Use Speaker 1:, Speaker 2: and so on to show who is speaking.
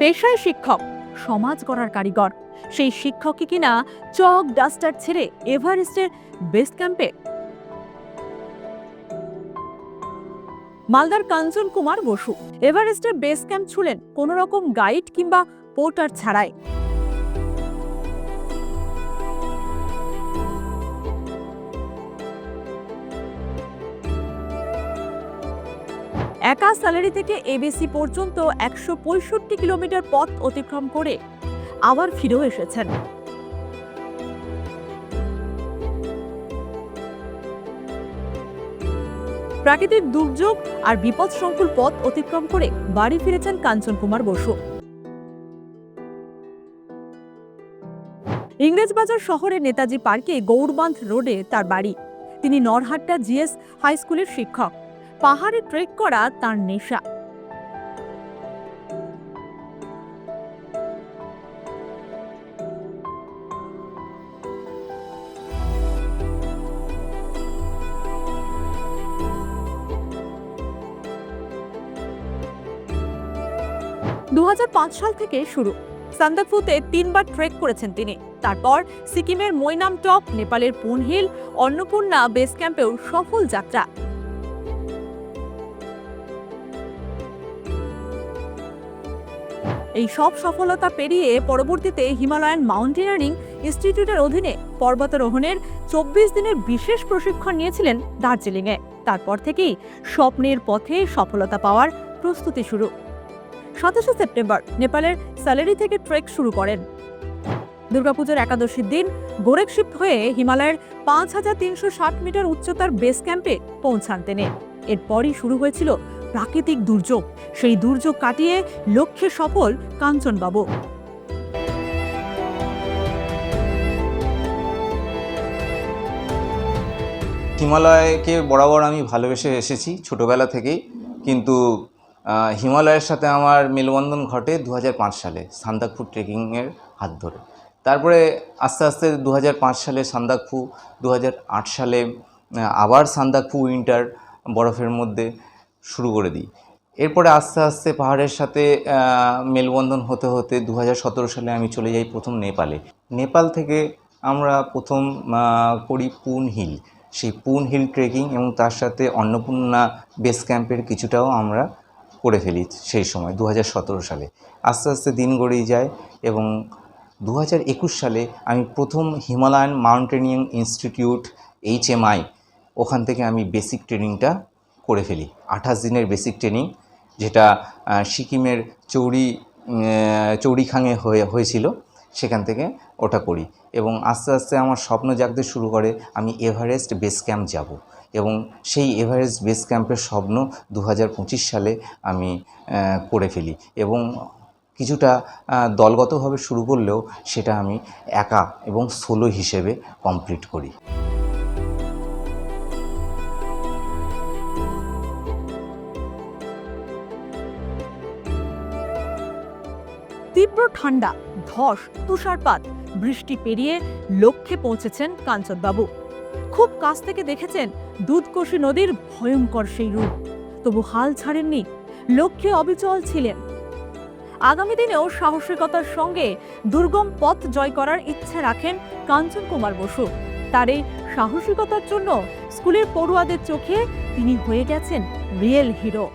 Speaker 1: পেশায় শিক্ষক, সমাজ গড়ার কারিগর। সেই শিক্ষকই কিনা চক ডাস্টার ছেড়ে এভারেস্টের বেস ক্যাম্পে? মালদার কাঞ্চন কুমার বসু, এভারেস্টের বেস ক্যাম্প ছুলেন কোনো রকম গাইড কিংবা পোর্টার ছাড়াই। একা স্যালারি থেকে এবিসি পর্যন্ত একশো পঁয়ষট্টি কিলোমিটার পথ অতিক্রম করে আবার ফিরেও এসেছেন। প্রাকৃতিক দুর্যোগ আর বিপদ সংকুল পথ অতিক্রম করে বাড়ি ফিরেছেন কাঞ্চন কুমার বসু। ইংরেজবাজার শহরের নেতাজি পার্কে গৌরবান্ধ রোডে তার বাড়ি। তিনি নরহাট্টা জিএস হাই স্কুলের শিক্ষক। পাহাড়ে ট্রেক করা তার নেশা। দু হাজার পাঁচ সাল থেকে শুরু। সান্দাকফুতে তিনবার ট্রেক করেছেন তিনি। তারপর সিকিমের মৈনাম টপ নেপালের পুনহিল, অন্নপূর্ণা বেস ক্যাম্পেও সফল যাত্রা। এই সব সফলতা পেরিয়ে পরবর্তীতে হিমালয়ান মাউন্টেনিয়ারিং ইনস্টিটিউটের অধীনে পর্বতারোহণের চব্বিশ দিনের বিশেষ প্রশিক্ষণ নিয়েছিলেন দার্জিলিংয়ে। তারপর থেকেই স্বপ্নের পথে সফলতা পাওয়ার প্রস্তুতি শুরু। সাতাশে সেপ্টেম্বর নেপালের স্যালারি থেকে ট্রেক শুরু করেন। দুর্গাপুজোর একাদশীর দিন গোরেকশিফট হয়ে হিমালয়ের পাঁচ হাজার তিনশো ষাট মিটার উচ্চতার বেস ক্যাম্পে পৌঁছান তিনি। এরপরই শুরু হয়েছিল প্রাকৃতিক দুর্যোগ। সেই দুর্যোগ কাটিয়ে লক্ষ্যে সফল কাঞ্চনবাবু।
Speaker 2: হিমালয়কে বরাবর আমি ভালোবেসে এসেছি ছোটোবেলা থেকেই। কিন্তু হিমালয়ের সাথে আমার মেলবন্ধন ঘটে দু হাজার পাঁচ সালে সান্দাকফু ট্রেকিংয়ের হাত ধরে। তারপরে আস্তে আস্তে দু হাজার পাঁচ সালে সান্দাকফু দু হাজার আট সালে আবার সান্দাকফু উইন্টার বরফের মধ্যে শুরু করে দিই। এরপরে আস্তে আস্তে পাহাড়ের সাথে মেলবন্ধন হতে হতে দু হাজার সতেরো সালে আমি চলে যাই প্রথম নেপালে। নেপাল থেকে আমরা প্রথম করি পুন হিল। সেই পুন হিল ট্রেকিং এবং তার সাথে অন্নপূর্ণা বেস ক্যাম্পের কিছুটাও আমরা করে ফেলি সেই সময় দু হাজার সতেরো সালে। আস্তে আস্তে দিন গড়িয়ে যায় এবং দু হাজার একুশ সালে আমি প্রথম হিমালয়ান মাউন্টেনিয়ারিং ইনস্টিটিউট এইচএমআই ওখান থেকে আমি বেসিক ট্রেনিংটা করে ফেলি। আঠাশ দিনের বেসিক ট্রেনিং যেটা সিকিমের চৌরি চৌরিখাঙে হয়ে, হয়েছিল, সেখান থেকে ওটা করি। এবং আস্তে আস্তে আমার স্বপ্ন জাগতে শুরু করে, আমি এভারেস্ট বেস ক্যাম্প যাব। এবং সেই এভারেস্ট বেস ক্যাম্পের স্বপ্ন দু হাজার পঁচিশ সালে আমি করে ফেলি। এবং কিছুটা দলগতভাবে শুরু করলেও সেটা আমি একা এবং সোলো হিসেবে কমপ্লিট করি।
Speaker 1: তীব্র ঠান্ডা, ধস, তুষারপাত, বৃষ্টি পেরিয়ে লক্ষ্যে পৌঁছেছেন কাঞ্চনবাবু। খুব কাছ থেকে দেখেছেন দুধকোষী নদীর ভয়ঙ্কর সেই রূপ। তবু হাল ছাড়েননি, লক্ষ্যে অবিচল ছিলেন। আগামী দিনেও সাহসিকতার সঙ্গে দুর্গম পথ জয় করার ইচ্ছে রাখেন কাঞ্চন কুমার বসু। তার এই সাহসিকতার জন্য স্কুলের পড়ুয়াদের চোখে তিনি হয়ে গেছেন রিয়েল হিরো।